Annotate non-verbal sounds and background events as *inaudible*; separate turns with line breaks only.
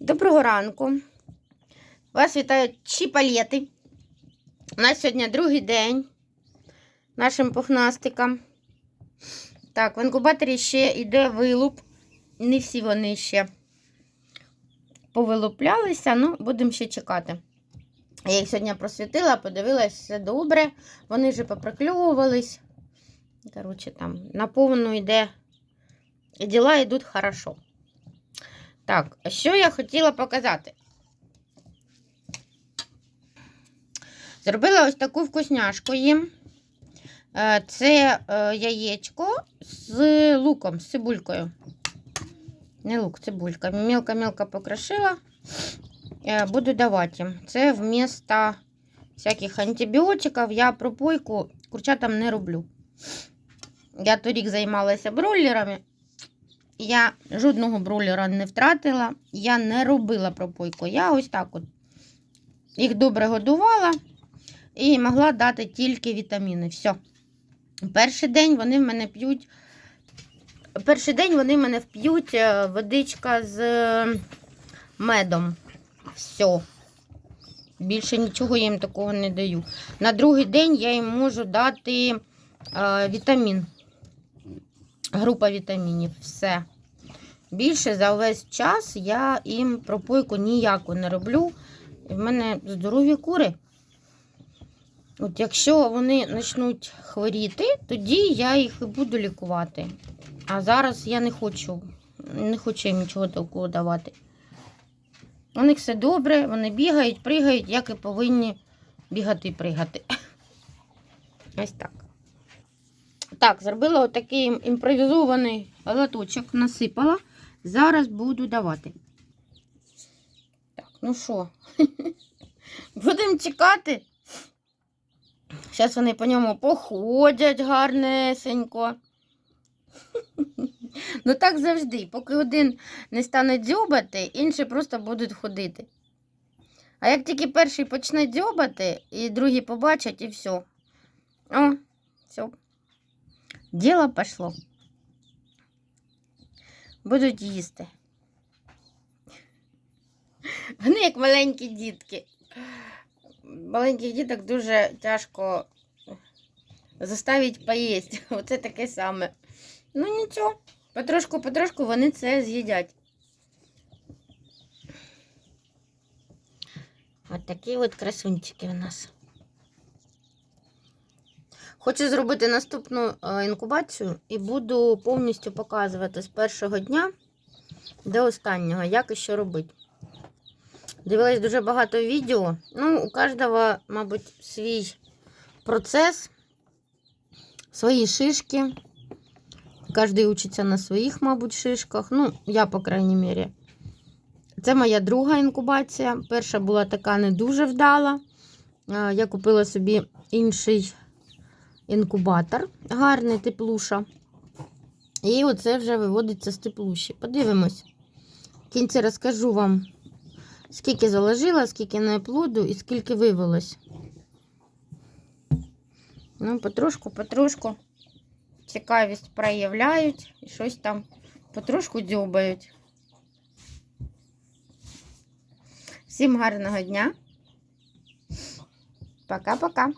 Доброго ранку. Вас вітають чіпалєти. У нас сьогодні другий день нашим пухнастикам. Так, в інкубаторі ще йде вилуп. Не всі вони ще повилуплялися, ну, будемо ще чекати. Я їх сьогодні просвітила, подивилась, все добре. Вони вже поприкльовувались. Коротше, там наповну йде. І діла йдуть хорошо. Так, а що я хотіла показати? Зробила ось таку вкусняшку їм. Е, Це е, яєчко з луком, з цибулькою. Не лук, цибулька. Мілко-мілко покрошила. Е, Буду давати їм. Це вмісто всяких антибіотиків. Я пропойку курчатам не роблю. Я торік займалася бройлерами. Я жодного бройлера не втратила. Я не робила пропойку. Я ось так от їх добре годувала і могла дати тільки вітаміни. Все. Перший день вони в мене п'ють. Перший день вони в мене вп'ють е, водичка з медом. Все. Більше нічого їм такого не даю. На другий день я їм можу дати е, вітамін. Група вітамінів. Все. Більше за весь час я їм пропойку ніяку не роблю. І в мене здорові кури. От якщо вони почнуть хворіти, тоді я їх і буду лікувати. А зараз я не хочу. Не хочу їм нічого такого давати. У них все добре, вони бігають, пригають, як і повинні бігати і пригати. *laughs* Ось так. Так, зробила отакий імпровізований латочок, насипала. Зараз буду давати. Так, ну що, *laughs* будемо чекати. Зараз вони по ньому походять гарнесенько. *laughs* Ну так завжди. Поки один не стане дзьобати, інші просто будуть ходити. А як тільки перший почне дзьобати, і другий побачать, і все. О, все. Діло пішло. Будуть їсти. *laughs* Вони як маленькі дітки. Маленьких діток дуже тяжко заставити поїсти. *laughs* Оце таке саме. Ну нічого, потрошку-потрошку вони це з'їдять. От такі от красунчики у нас. Хочу зробити наступну е, інкубацію і буду повністю показувати з першого дня до останнього, як і що робити. Дивилась дуже багато відео. Ну, у кожного, мабуть, свій процес, свої шишки. Кожен учиться на своїх, мабуть, шишках. Ну, я, по крайній мірі. Це моя друга інкубація. Перша була така не дуже вдала. Е, Я купила собі інший інкубатор, гарний теплуша. І оце вже виводиться з теплуші. Подивимось. В кінці розкажу вам, скільки заложила, скільки неплоду і скільки вивелось. Ну, потрошку, потрошку цікавість проявляють і щось там потрошку дзьобають. Всім гарного дня. Пока-пока.